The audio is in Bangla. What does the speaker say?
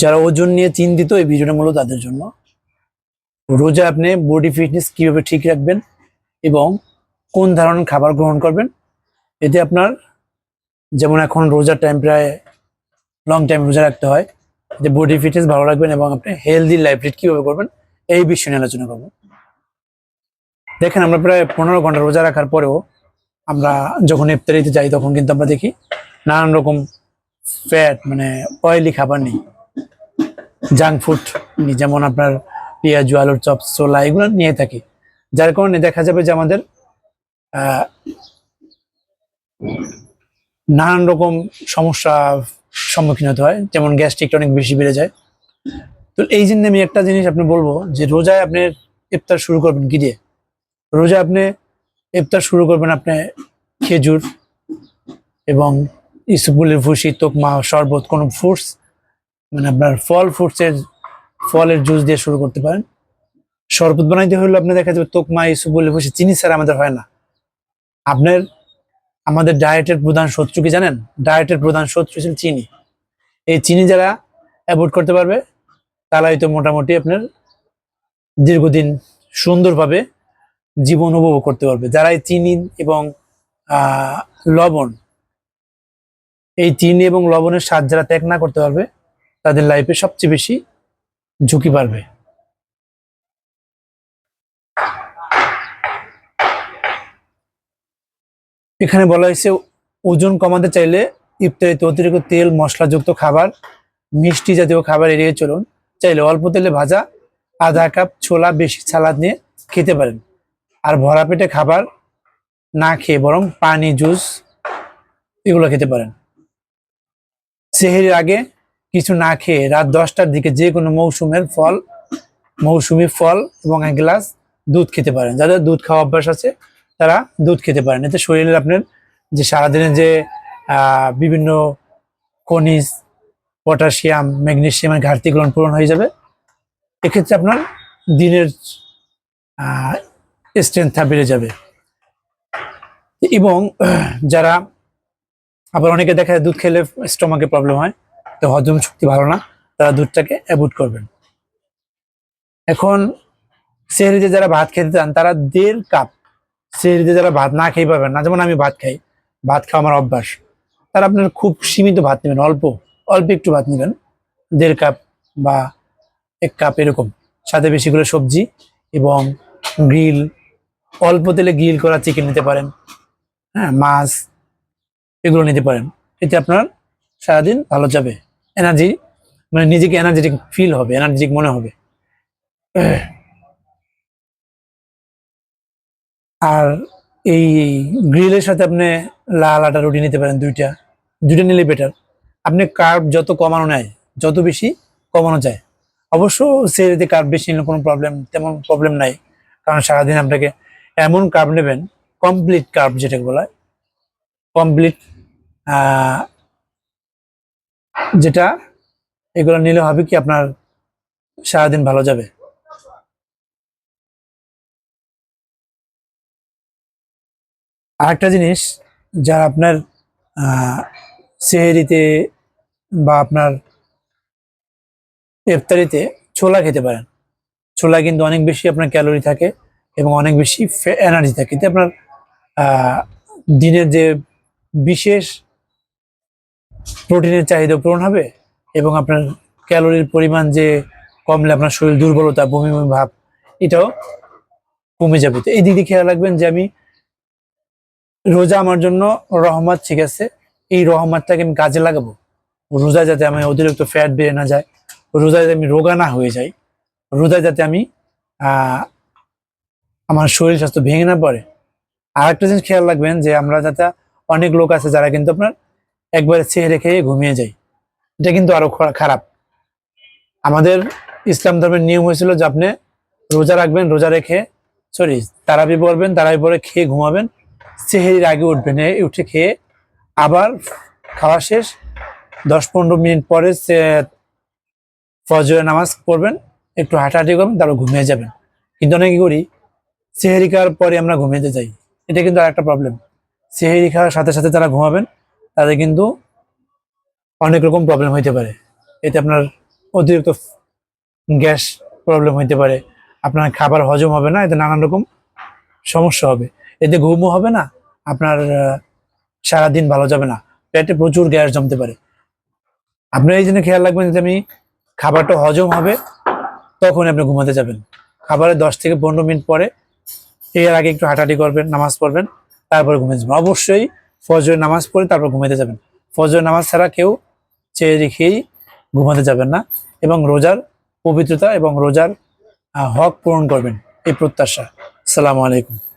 যারা ওজন নিয়ে চিন্তিত এই ভিডিওটা মূলত তাদের জন্য। রোজা আপনি বডি ফিটনেস কীভাবে ঠিক রাখবেন এবং কোন ধরনের খাবার গ্রহণ করবেন, এতে আপনার যেমন এখন রোজার টাইম প্রায় লং টাইম রোজা রাখতে হয় যে বডি ফিটনেস ভালো রাখবেন এবং আপনি হেলদি লাইফ লিড কীভাবে করবেন, এই বিষয় নিয়ে আলোচনা করব। দেখেন আমরা প্রায় পনেরো ঘণ্টা রোজা রাখার পরেও আমরা যখন ইফতারিতে যাই তখন কিন্তু আমরা দেখি নানান রকম ফ্যাট মানে অয়েলি খাবার নেই। জাঙ্ক ফুড যেমন আপনার পেঁয়াজু, আলুর চপ, ছোলা, এগুলো নিয়ে থাকি। যার কারণে দেখা যাবে যে আমাদের নানান রকম সমস্যা সম্মুখীন হতে হয়, যেমন গ্যাস্ট্রিকটা অনেক বেশি বেড়ে যায়। তো এই জন্য আমি একটা জিনিস আপনি বলব, যে রোজায় আপনি ইফতার শুরু করবেন কি দিয়ে? রোজা আপনি ইফতার শুরু করবেন আপনি খেজুর এবং ইসুপুলের ভুসি, তোকমা, শরবত, কোনো ফ্রুটস মানে আপনার ফল, ফ্রুটসের, ফলের জুস দিয়ে শুরু করতে পারেন। শরবত বানাইতে হলে আপনি দেখা যাবে তোকমা বলে ভুসি চিনি ছাড়া আমাদের হয় না। আপনার, আমাদের ডায়েটের প্রধান শত্রু কি জানেন? ডায়েটের প্রধান শত্রু ছিল চিনি। এই চিনি যারা অ্যাভয়েড করতে পারবে তারা হয়তো মোটামুটি আপনার দীর্ঘদিন সুন্দরভাবে জীবন উপভোগ করতে পারবে। যারা এই চিনি এবং লবণ, এই চিনি এবং লবণের স্বাদ যারা ত্যাগ না করতে পারবে তাদের লাইফে সবচেয়ে বেশি ঝুঁকি পারবে এখানে বলা হয়েছে, ওজন কমাতে চাইলে ইফতারিতে অতিরিক্ত তেল, মশলাযুক্ত খাবার, মিষ্টি জাতীয় খাবার এড়িয়ে চলুন। চাইলে অল্প তেলে ভাজা, আধা কাপ ছোলা, বেশি সালাদ নিয়ে খেতে পারেন। আর ভরা পেটে খাবার না খেয়ে বরং পানি, জুস এগুলো খেতে পারেন। সেহেরির আগে কিছু না খেয়ে রাত দশটার দিকে যে কোনো মৌসুমের ফল, মৌসুমি ফল এবং এক গ্লাস দুধ খেতে পারেন। যাদের দুধ খাওয়া অভ্যাস আছে, তারা দুধ খেতে পারেন। এতে শরীরের আপনার যে সারাদিনের যে বিভিন্ন খনিজ, পটাশিয়াম ম্যাগনেসিয়ামের ঘাটতিগুলো পূরণ হয়ে যাবে। এক্ষেত্রে আপনার দিনের স্ট্রেংথটা বেড়ে যাবে। এবং, যারা আবার অনেকে দেখা যায় দুধ খেলে স্টমাকে প্রবলেম হয়। তো হজম শক্তি ভালো না, তারা দুধটাকে অ্যাভয়েড করবেন। এখন সেহরিতে যারা ভাত খেতে চান, তারা দেড় কাপ সেহরিতে যারা ভাত না খেয়ে পাবেন না, যেমন আমি ভাত খাই, ভাত খাওয়া আমার অভ্যাস। তারা আপনার খুব সীমিত ভাত নেবেন, অল্প অল্প একটু ভাত নেবেন, দেড় কাপ বা এক কাপ এরকম। সাথে বেশি করে সবজি এবং গ্রিল অল্প তেলে গ্রিল করা চিকেন নিতে পারেন হ্যাঁ মাছ এগুলো নিতে পারেন। এতে আপনার সারাদিন ভালো যাবে। এনার্জি মানে নিজেকে এনার্জেটিক ফিল হবে এনার্জেটিক মনে হবে। আর এই গ্রিলের সাথে আপনি লাল আটা রুটি নিতে পারেন দুইটা দুইটা নিলে বেটার আপনি কার্ব যত কমানো নেয়, যত বেশি কমানো যায়। অবশ্য সেরিতে কার্ব বেশি নিলে কোনো প্রবলেম তেমন প্রবলেম নাই। কারণ সারাদিন আপনাকে এমন কার্ব নেবেন কমপ্লিট কার্ব যেটাকে বলা হয় কমপ্লিট যেটা এগুলো নিলে হবে কি আপনার সারাদিন ভালো যাবে। আরেকটা জিনিস, যারা আপনার সেহেরিতে বা আপনার ইফতারিতে ছোলা খেতে পারেন। ছোলা কিন্তু অনেক বেশি আপনার ক্যালোরি থাকে এবং অনেক বেশি এনার্জি থাকে। এতে আপনার দিনের যে বিশেষ প্রোটিনের চাহিদা পূরণ হবে এবং আপনার ক্যালোরির পরিমাণ যে কমলে আপনার শরীর দুর্বলতা, বমি বমি ভাব, এটাও কমে যাবে। তো এই দিক দিয়ে খেয়াল রাখবেন যে আমি রোজা আমার জন্য রহমত, ঠিক আছে? এই রহমতটাকে আমি কাজে লাগাবো। রোজা যাতে আমি অতিরিক্ত ফ্যাট বেড়ে না যায়, রোজা যাতে আমি রোগা না হয়ে যাই, রোজা যাতে আমি আমার শরীর স্বাস্থ্য ভেঙে না পড়ে। আর একটা জিনিস খেয়াল রাখবেন যে আমরা যাতে অনেক লোক আছে যারা কিন্তু আপনার একবারে চেহারে খেয়ে ঘুমিয়ে যাই। এটা কিন্তু আরও খরা- খারাপ। আমাদের ইসলাম ধর্মের নিয়ম হয়েছিল যে আপনি রোজা রাখবেন, রোজা রেখে সরি তারাবি পড়বেন, তারাবি পরে খেয়ে ঘুমাবেন, সেহেরির আগে উঠবেন উঠে খেয়ে আবার খাওয়া শেষ, দশ পনেরো মিনিট পরে ফজরের নামাজ পড়বেন, একটু হাঁটাহাঁটি করবেন, তারপর ঘুমিয়ে যাবেন। কিন্তু অনেকে করি, সেহেরি খাওয়ার পরে আমরা ঘুমিয়ে যাই। এটা কিন্তু আরেকটা প্রবলেম সেহেরি খাওয়ার সাথে সাথে তারা ঘুমাবেন তাদের কিন্তু অনেক রকম প্রবলেম হইতে পারে। এতে আপনার অতিরিক্ত গ্যাস প্রবলেম হইতে পারে। আপনার খাবার হজম হবে না, এতে নানান রকম সমস্যা হবে। এতে ঘুমও হবে না, আপনার সারাদিন ভালো যাবে না। পেটে প্রচুর গ্যাস জমতে পারে। আপনার এই জন্য খেয়াল রাখবেন যে, আমি খাবারটা হজম হবে তখন আপনি ঘুমাতে যাবেন। খাবারের দশ থেকে পনেরো মিনিট পরে, এর আগে একটু হাঁটাহাঁটি করবেন, নামাজ পড়বেন, তারপরে ঘুমিয়ে যাবেন। অবশ্যই ফজরের নামাজ পড়ে তারপর ঘুমাতে যাবেন। ফজর নামাজ ছাড়া কেউ চেয়ে রেখেই ঘুমাতে যাবেন না এবং রোজার পবিত্রতা এবং রোজার হক পূরণ করবেন। এই প্রত্যাশা। আসসালামু আলাইকুম।